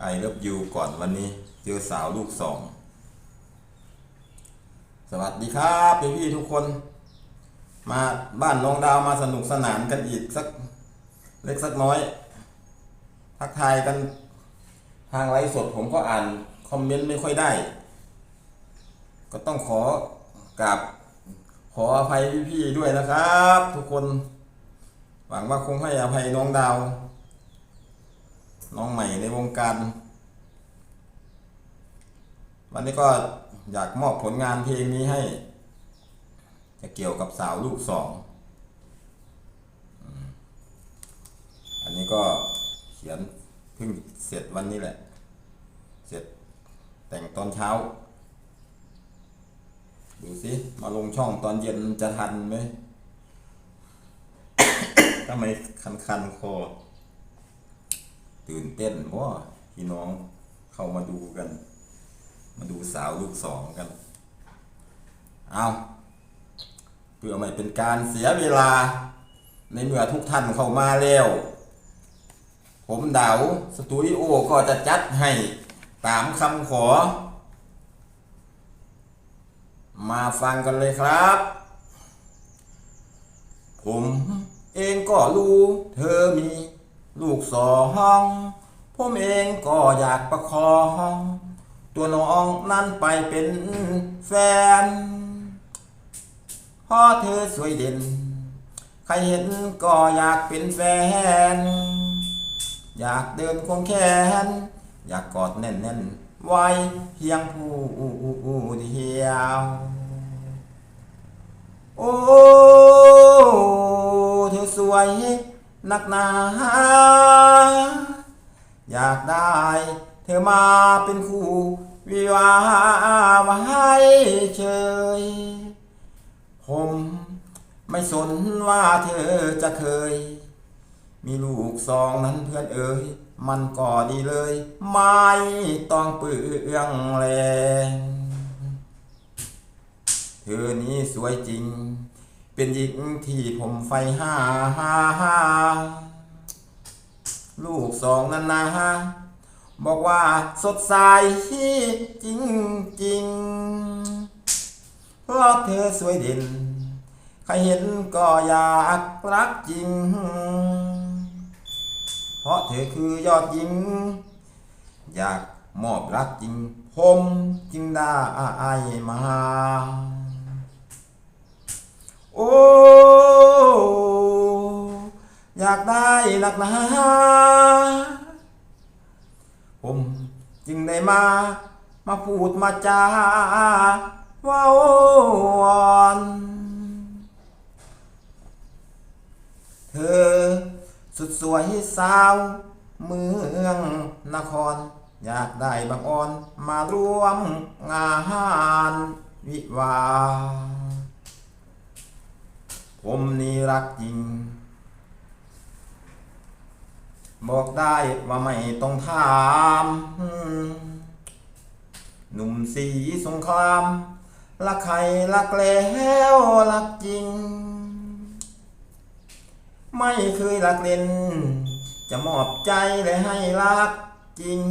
ไอเลิฟยูก่อนวันนี้เจอสาวลูกสอง สวัสดีครับพี่พี่ทุกคน มาบ้านน้องดาวมาสนุกสนานกันอีกสักเล็กสักน้อย ทักทายกันทางไลฟ์สดผมก็อ่านคอมเมนต์ไม่ค่อยได้ ก็ต้องขอกราบขออภัยพี่ๆด้วยนะครับ ทุกคน หวังว่าคงให้อภัยน้องดาว น้องใหม่ในวงการ วันนี้ก็อยากมอบผลงานเพลงนี้ให้ จะเกี่ยวกับสาวลูกสอง อันนี้ก็เขียนเพิ่งเสร็จวันนี้แหละ เสร็จแต่งตอนเช้า ดูสิ มาลงช่องตอนเย็นจะทันไหมทำไมคันคันๆคอ ตื่นเต้นเพราะว่าพี่น้องเข้ามาดูกัน มาดูสาวลูกสองกัน เอาเพื่อไม่เป็นการเสียเวลา ในเมื่อทุกท่านเข้ามาแล้ว ผมเดาสตูดิโอก็จะจัดให้ตามคำขอ มาฟังกันเลยครับ ผมเองก็รู้เธอมี ลูกสอง ผมเองก็อยากประคองตัวน้องนั้นไปเป็นแฟนพราะเธอสวยเด่น ใครเห็นก็อยากเป็นแฟน อยากเดินควงแขน อยากกอดแน่นๆไว้เพียงผู้เดียว โอ้ เธอสวย นักหนา อยากได้ เธอมาเป็นคู่วิวาไว้เฉยผมไม่สนว่าเธอจะเคย มีลูกสองนั้นเพื่อนเอ๋ยมันก็ดีเลย ไม่ต้องเปลืองแรง เธอนี้สวยจริง เป็นหญิงที่ผมไฟห้าห้าห้าลูกสองนั้นนะฮะบอกว่าสดใสจริงจริงเพราะเธอสวยเด่น ใครเห็นก็อยากรักจริง เพราะเธอคือยอดหญิง อยากมอบรักจริง ผมจึงได้มา โอ้ อยากได้ นักหนาผมจึงได้มา มาพูดมาจาว่าวอนเธอสุดสวยสาว เมืองนคร อยากได้บางอ่อนมาร่วมงานวิวาผมนี่รักจริง บอกได้ว่าไม่ต้องถาม หนุ่มสีสงครามรักใครรักแล้วรักจริง ไม่เคยรักเล่น จะมอบใจเลยให้รักจริง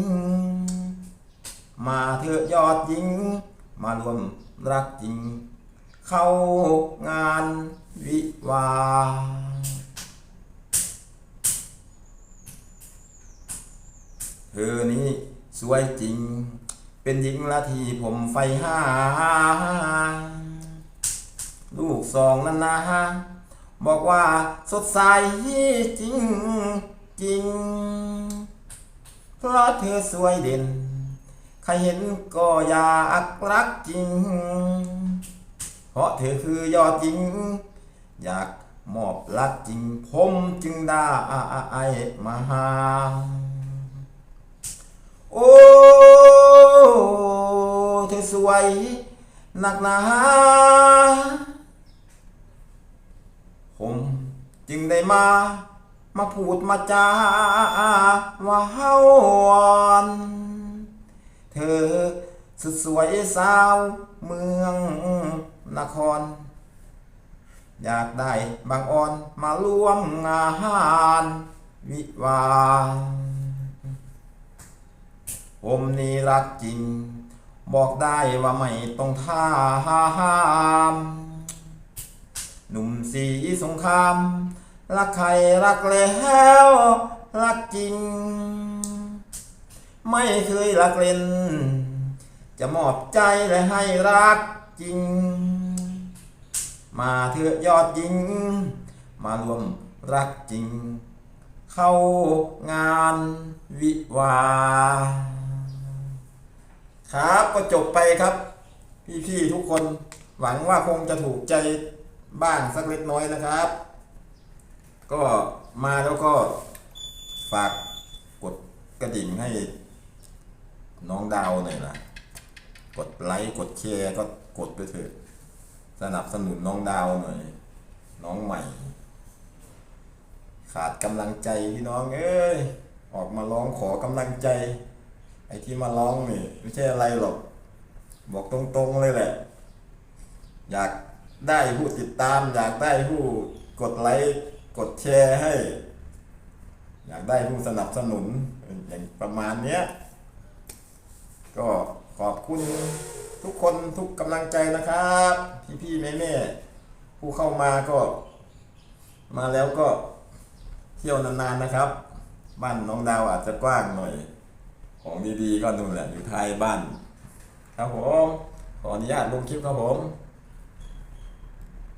มาเถอะยอดหญิง มารวมรักจริง เข้างานวิวา เธอนี้สวยจริง เป็นหญิงละที่ผมไฟห้า ลูกสองนั้นนะบอกว่าสดใสจริงจริง เพราะเธอสวยเด่น ใครเห็นก็อยากรักจริง เพราะเธอคือยอดจริง อยากมอบรักจริง ผมจึงได้มาหา โอ้เธอสวยหนักหนาผมจึงได้มา มาพูดมาจาว่าเฮาอ่อนเธอสุดสวยสาวเมืองนคร อยากได้บางอ่อนมาร่วมงานวิวา ห์ผมนีรักจริง บอกได้ว่าไม่ต้องท่าห้าม หนุ่มสีสงคราม รักใครรักแล้ว รักจริง ไม่เคยรักเล่น จะมอบใจและให้รักจริง มาเถอะยอดยิง มารวมรักจริง เข้างานวิวา ครับก็จบไปครับ พี่ๆทุกคนหวังว่าคงจะถูกใจบ้างสักเล็กน้อยนะครับ ก็มาแล้วก็ฝากกดกระดิ่งให้น้องดาวหน่อยนะกดไลค์กดแชร์ก็กดไปเถอะสนับสนุนน้องดาวหน่อย น้องใหม่ ขาดกำลังใจพี่น้องเอ้ยออกมาร้องขอกำลังใจ อ้ที่มาร้องนี่ไม่ใช่อะไรหรอก บอกตรงๆเลยแหละ อยากได้ผู้ติดตาม อยากได้ผู้กดไลค์กดแชร์ให้ อยากได้ผู้สนับสนุนอย่างประมาณเนี้ยก็ขอบคุณทุกคนทุกกำลังใจนะครับพี่พี่แม่แม่ๆผู้เข้ามาก็ มาแล้วก็เที่ยวนานๆนะครับ บ้านน้องดาวอาจจะกว้างหน่อย ของดีๆก็นู่นแหละอยู่ท้ายบ้าน ครับผม ขออนุญาตลงคลิปครับผม